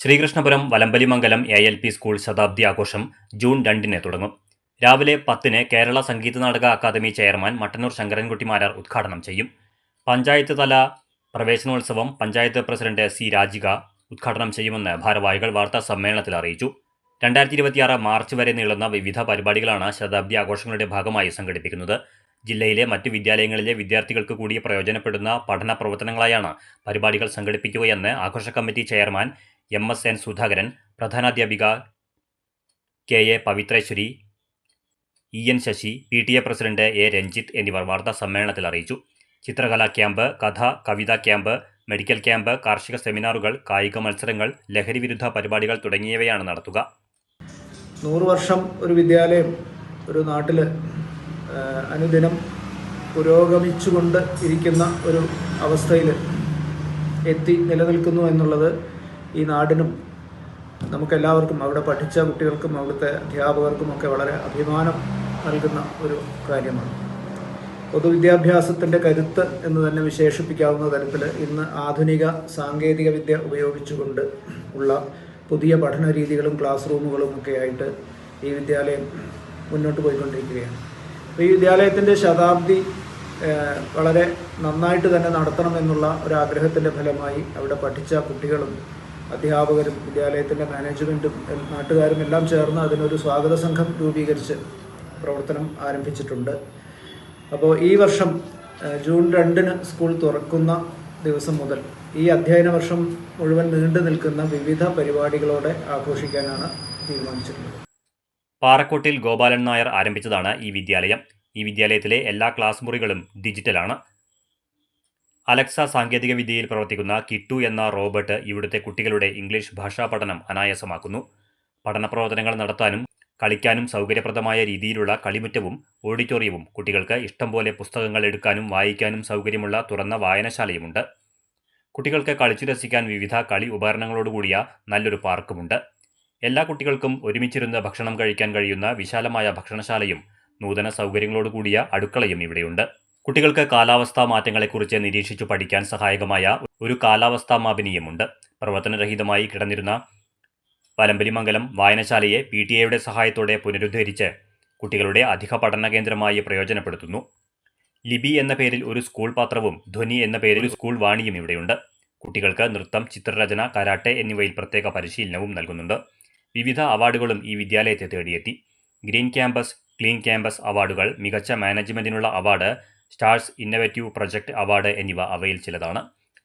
Sreekrishnapuram Valambalimangalam A L P school ശതാബ്ദി ആഘോഷം June രണ്ടിന് തുടങ്ങും. രാവിലെ പത്തിന് കേരള സംഗീത നാടക അക്കാദമി ചെയർമാൻ മട്ടന്നൂർ ശങ്കരൻകുട്ടി മാരാർ ഉദ്ഘാടനം ചെയ്യും. പഞ്ചായത്ത് തല പ്രവേശനോത്സവം പഞ്ചായത്ത് പ്രസിഡന്റ് സി രാജിക ഉദ്ഘാടനം ചെയ്യുമെന്ന് ഭാരവാഹികൾ വാർത്താ സമ്മേളനത്തിൽ അറിയിച്ചു. രണ്ടായിരത്തി ഇരുപത്തിയാറ് മാർച്ച് വരെ നീളുന്ന വിവിധ പരിപാടികളാണ് ശതാബ്ദി ആഘോഷങ്ങളുടെ ഭാഗമായി സംഘടിപ്പിക്കുന്നത്. ജില്ലയിലെ മറ്റ് വിദ്യാലയങ്ങളിലെ വിദ്യാർത്ഥികൾക്ക് കൂടി പ്രയോജനപ്പെടുന്ന പഠന പ്രവർത്തനങ്ങളായാണ് പരിപാടികൾ സംഘടിപ്പിക്കുകയെന്ന് ആഘോഷ committee chairman M S N Sudhakaran പ്രധാനാധ്യാപിക K A Pavithreswari E N Sasi P T A president A Ranjith എന്നിവർ വാർത്താ സമ്മേളനത്തിൽ അറിയിച്ചു. ചിത്രകലാ ക്യാമ്പ് കഥ കവിതാ ക്യാമ്പ് മെഡിക്കൽ ക്യാമ്പ് കാർഷിക സെമിനാറുകൾ കായിക മത്സരങ്ങൾ ലഹരി വിരുദ്ധ പരിപാടികൾ തുടങ്ങിയവയാണ് നടത്തുക. നൂറ് വർഷം ഒരു വിദ്യാലയം ഒരു നാട്ടിൽ അനുദിനം പുരോഗമിച്ചുകൊണ്ട് ഇരിക്കുന്ന ഒരു അവസ്ഥയിൽ എത്തി നിലനിൽക്കുന്നു എന്നുള്ളത് ഈ നാടിനും നമുക്കെല്ലാവർക്കും അവിടെ പഠിച്ച കുട്ടികൾക്കും അവിടുത്തെ അധ്യാപകർക്കുമൊക്കെ വളരെ അഭിമാനം നൽകുന്ന ഒരു കാര്യമാണ്. പൊതുവിദ്യാഭ്യാസത്തിന്റെ കരുത്ത് എന്ന് തന്നെ വിശേഷിപ്പിക്കാവുന്ന തരത്തിൽ ഇന്ന് ആധുനിക സാങ്കേതിക വിദ്യ ഉപയോഗിച്ചുകൊണ്ട് ഉള്ള പുതിയ പഠന രീതികളും ക്ലാസ് റൂമുകളും ഒക്കെ ആയിട്ട് ഈ വിദ്യാലയം മുന്നോട്ട് പോയിക്കൊണ്ടിരിക്കുകയാണ്. ഈ വിദ്യാലയത്തിന്റെ ശതാബ്ദി വളരെ നന്നായിട്ട് തന്നെ നടത്തണം എന്നുള്ള ഒരു ആഗ്രഹത്തിന്റെ ഫലമായി അവിടെ പഠിച്ച കുട്ടികളും അധ്യാപകരും വിദ്യാലയത്തിന്റെ മാനേജ്മെന്റും നാട്ടുകാരും എല്ലാം ചേർന്ന് അതിനൊരു സ്വാഗത സംഘം രൂപീകരിച്ച് പ്രവർത്തനം ആരംഭിച്ചിട്ടുണ്ട്. അപ്പോൾ ഈ വർഷം ജൂൺ രണ്ടിന് സ്കൂൾ തുറക്കുന്ന ദിവസം മുതൽ ഈ അധ്യയന വർഷം മുഴുവൻ നീണ്ടു നിൽക്കുന്ന വിവിധ പരിപാടികളോടെ ആഘോഷിക്കാനാണ് തീരുമാനിച്ചിട്ടുള്ളത്. പാറക്കോട്ടിൽ ഗോപാലൻ നായർ ആരംഭിച്ചതാണ് ഈ വിദ്യാലയം. ഈ വിദ്യാലയത്തിലെ എല്ലാ ക്ലാസ് മുറികളും ഡിജിറ്റലാണ്. അലക്സ സാങ്കേതിക വിദ്യയിൽ പ്രവർത്തിക്കുന്ന കിട്ടു എന്ന റോബോട്ട് ഇവിടുത്തെ കുട്ടികളുടെ ഇംഗ്ലീഷ് ഭാഷാ പഠനം അനായാസമാക്കുന്നു. പഠന പ്രവർത്തനങ്ങൾ നടത്താനും കളിക്കാനും സൗകര്യപ്രദമായ രീതിയിലുള്ള കളിമുറ്റവും ഓഡിറ്റോറിയവും കുട്ടികൾക്ക് ഇഷ്ടംപോലെ പുസ്തകങ്ങൾ എടുക്കാനും വായിക്കാനും സൗകര്യമുള്ള തുറന്ന വായനശാലയുമുണ്ട്. കുട്ടികൾക്ക് കളിച്ചു രസിക്കാൻ വിവിധ കളി ഉപകരണങ്ങളോടുകൂടിയ നല്ലൊരു പാർക്കുമുണ്ട്. എല്ലാ കുട്ടികൾക്കും ഒരുമിച്ചിരുന്ന് ഭക്ഷണം കഴിക്കാൻ കഴിയുന്ന വിശാലമായ ഭക്ഷണശാലയും നൂതന സൗകര്യങ്ങളോട് കൂടിയ അടുക്കളയും ഇവിടെയുണ്ട്. കുട്ടികൾക്ക് കാലാവസ്ഥാ മാറ്റങ്ങളെക്കുറിച്ച് നിരീക്ഷിച്ചു പഠിക്കാൻ സഹായകമായ ഒരു കാലാവസ്ഥാ മാപിനിയുമുണ്ട്. പ്രവർത്തനരഹിതമായി കിടന്നിരുന്ന വലമ്പലിമംഗലം വായനശാലയെ പി ടി എയുടെ സഹായത്തോടെ പുനരുദ്ധരിച്ച് കുട്ടികളുടെ അധിക പഠന കേന്ദ്രമായി പ്രയോജനപ്പെടുത്തുന്നു. ലിബി എന്ന പേരിൽ ഒരു സ്കൂൾ പാത്രവും ധ്വനി എന്ന പേരിൽ സ്കൂൾ വാണിയും ഇവിടെയുണ്ട്. കുട്ടികൾക്ക് നൃത്തം ചിത്രരചന കരാട്ടെ എന്നിവയിൽ പ്രത്യേക പരിശീലനവും നൽകുന്നുണ്ട്. വിവിധ അവാർഡുകളും ഈ വിദ്യാലയത്തെ തേടിയെത്തി. ഗ്രീൻ ക്യാമ്പസ് ക്ലീൻ ക്യാമ്പസ് അവാർഡുകൾ മികച്ച മാനേജ്മെന്റിനുള്ള award stars innovative project award എന്നിവ അവയിൽ ചിലതാണ്.